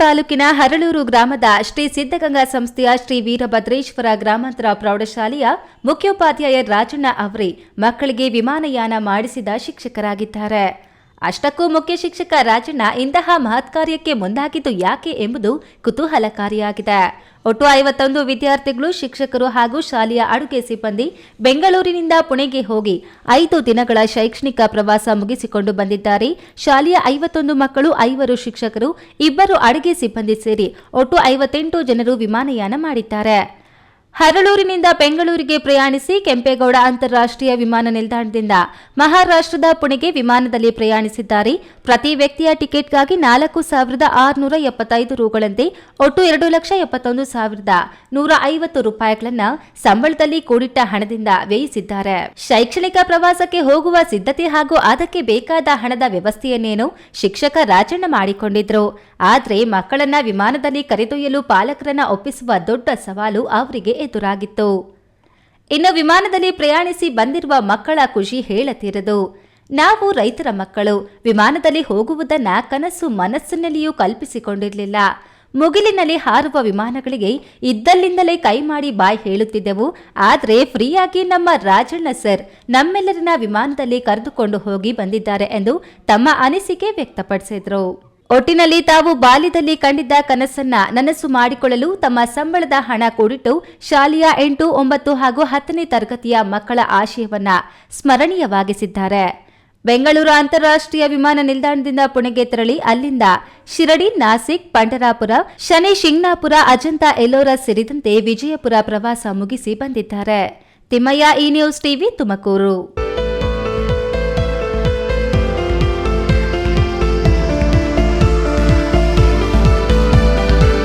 ತಾಲೂಕಿನ ಹರಳೂರು ಗ್ರಾಮದ ಶ್ರೀ ಸಿದ್ದಗಂಗಾ ಸಂಸ್ಥೆಯ ಶ್ರೀ ವೀರಭದ್ರೇಶ್ವರ ಗ್ರಾಮಾಂತರ ಪ್ರೌಢಶಾಲೆಯ ಮುಖ್ಯೋಪಾಧ್ಯಾಯ ರಾಜಣ್ಣ ಅವರೇ ಮಕ್ಕಳಿಗೆ ವಿಮಾನಯಾನ ಮಾಡಿಸಿದ ಶಿಕ್ಷಕರಾಗಿದ್ದಾರೆ. ಅಷ್ಟಕ್ಕೂ ಮುಖ್ಯ ಶಿಕ್ಷಕ ರಾಜಣ್ಣ ಇಂತಹ ಮಹತ್ ಕಾರ್ಯಕ್ಕೆ ಮುಂದಾಗಿದ್ದು ಯಾಕೆ ಎಂಬುದು ಕುತೂಹಲಕಾರಿಯಾಗಿದೆ. ಒಟ್ಟು ಐವತ್ತೊಂದು ವಿದ್ಯಾರ್ಥಿಗಳು ಶಿಕ್ಷಕರು ಹಾಗೂ ಶಾಲೆಯ ಅಡುಗೆ ಸಿಬ್ಬಂದಿ ಬೆಂಗಳೂರಿನಿಂದ ಪುಣೆಗೆ ಹೋಗಿ ಐದು ದಿನಗಳ ಶೈಕ್ಷಣಿಕ ಪ್ರವಾಸ ಮುಗಿಸಿಕೊಂಡು ಬಂದಿದ್ದಾರೆ. ಶಾಲೆಯ ಐವತ್ತೊಂದು ಮಕ್ಕಳು, ಐವರು ಶಿಕ್ಷಕರು, ಇಬ್ಬರು ಅಡುಗೆ ಸಿಬ್ಬಂದಿ ಸೇರಿ ಒಟ್ಟು ಐವತ್ತೆಂಟು ಜನರು ವಿಮಾನಯಾನ ಮಾಡಿದ್ದಾರೆ. ಹರಳೂರಿನಿಂದ ಬೆಂಗಳೂರಿಗೆ ಪ್ರಯಾಣಿಸಿ ಕೆಂಪೇಗೌಡ ಅಂತಾರಾಷ್ಟ್ರೀಯ ವಿಮಾನ ನಿಲ್ದಾಣದಿಂದ ಮಹಾರಾಷ್ಟ್ರದ ಪುಣೆಗೆ ವಿಮಾನದಲ್ಲಿ ಪ್ರಯಾಣಿಸಿದ್ದಾರೆ. ಪ್ರತಿ ವ್ಯಕ್ತಿಯ ಟಿಕೆಟ್ಗಾಗಿ ನಾಲ್ಕು ಸಾವಿರದ ಆರುನೂರ ಎಪ್ಪತ್ತೈದು ರೂಗಳಂತೆ ಒಟ್ಟು ಎರಡು ಲಕ್ಷ ಎಪ್ಪತ್ತೊಂದು ಸಾವಿರದ ನೂರ ಐವತ್ತು ರೂಪಾಯಿಗಳನ್ನು ಸಂಬಳದಲ್ಲಿ ಕೂಡಿಟ್ಟ ಹಣದಿಂದ ವ್ಯಯಿಸಿದ್ದಾರೆ. ಶೈಕ್ಷಣಿಕ ಪ್ರವಾಸಕ್ಕೆ ಹೋಗುವ ಸಿದ್ಧತೆ ಹಾಗೂ ಅದಕ್ಕೆ ಬೇಕಾದ ಹಣದ ವ್ಯವಸ್ಥೆಯನ್ನೇನು ಶಿಕ್ಷಕ ರಾಜಣ್ಣ ಮಾಡಿಕೊಂಡಿದ್ರು. ಆದರೆ ಮಕ್ಕಳನ್ನ ವಿಮಾನದಲ್ಲಿ ಕರೆದೊಯ್ಯಲು ಪಾಲಕರನ್ನ ಒಪ್ಪಿಸುವ ದೊಡ್ಡ ಸವಾಲು ಅವರಿಗೆ ಎದುರಾಗಿತ್ತು. ಇನ್ನು ವಿಮಾನದಲ್ಲಿ ಪ್ರಯಾಣಿಸಿ ಬಂದಿರುವ ಮಕ್ಕಳ ಖುಷಿ ಹೇಳತೀರದು. ನಾವು ರೈತರ ಮಕ್ಕಳು, ವಿಮಾನದಲ್ಲಿ ಹೋಗುವುದನ್ನ ಕನಸು ಮನಸ್ಸಿನಲ್ಲಿಯೂ ಕಲ್ಪಿಸಿಕೊಂಡಿರಲಿಲ್ಲ. ಮುಗಿಲಿನಲ್ಲಿ ಹಾರುವ ವಿಮಾನಗಳಿಗೆ ಇದ್ದಲ್ಲಿಂದಲೇ ಕೈ ಮಾಡಿ ಬಾಯ್ ಹೇಳುತ್ತಿದ್ದೆವು. ಆದರೆ ಫ್ರೀಯಾಗಿ ನಮ್ಮ ರಾಜಣ್ಣ ಸರ್ ನಮ್ಮೆಲ್ಲರನ್ನ ವಿಮಾನದಲ್ಲಿ ಕರೆದುಕೊಂಡು ಹೋಗಿ ಬಂದಿದ್ದಾರೆ ಎಂದು ತಮ್ಮ ಅನಿಸಿಕೆ ವ್ಯಕ್ತಪಡಿಸಿದ್ರು. ಒಟ್ಟಿನಲ್ಲಿ ತಾವು ಬಾಲ್ಯದಲ್ಲಿ ಕಂಡಿದ್ದ ಕನಸನ್ನ ನನಸು ಮಾಡಿಕೊಳ್ಳಲು ತಮ್ಮ ಸಂಬಳದ ಹಣ ಕೂಡಿಟ್ಟು ಶಾಲೆಯ ಎಂಟು, ಒಂಬತ್ತು ಹಾಗೂ ಹತ್ತನೇ ತರಗತಿಯ ಮಕ್ಕಳ ಆಶಯವನ್ನ ಸ್ಮರಣೀಯವಾಗಿಸಿದ್ದಾರೆ. ಬೆಂಗಳೂರು ಅಂತಾರಾಷ್ಟ್ರೀಯ ವಿಮಾನ ನಿಲ್ದಾಣದಿಂದ ಪುಣೆಗೆ ತೆರಳಿ ಅಲ್ಲಿಂದ ಶಿರಡಿ, ನಾಸಿಕ್, ಪಂಡರಾಪುರ, ಶನಿ, ಶಿಂಗ್ನಾಪುರ, ಅಜಂತ, ಎಲ್ಲೋರಾ ಸೇರಿದಂತೆ ವಿಜಯಪುರ ಪ್ರವಾಸ ಮುಗಿಸಿ ಬಂದಿದ್ದಾರೆ. ತಿಮ್ಮಯ್ಯ ಈ ನ್ಯೂಸ್ ಟಿವಿ ತುಮಕೂರು.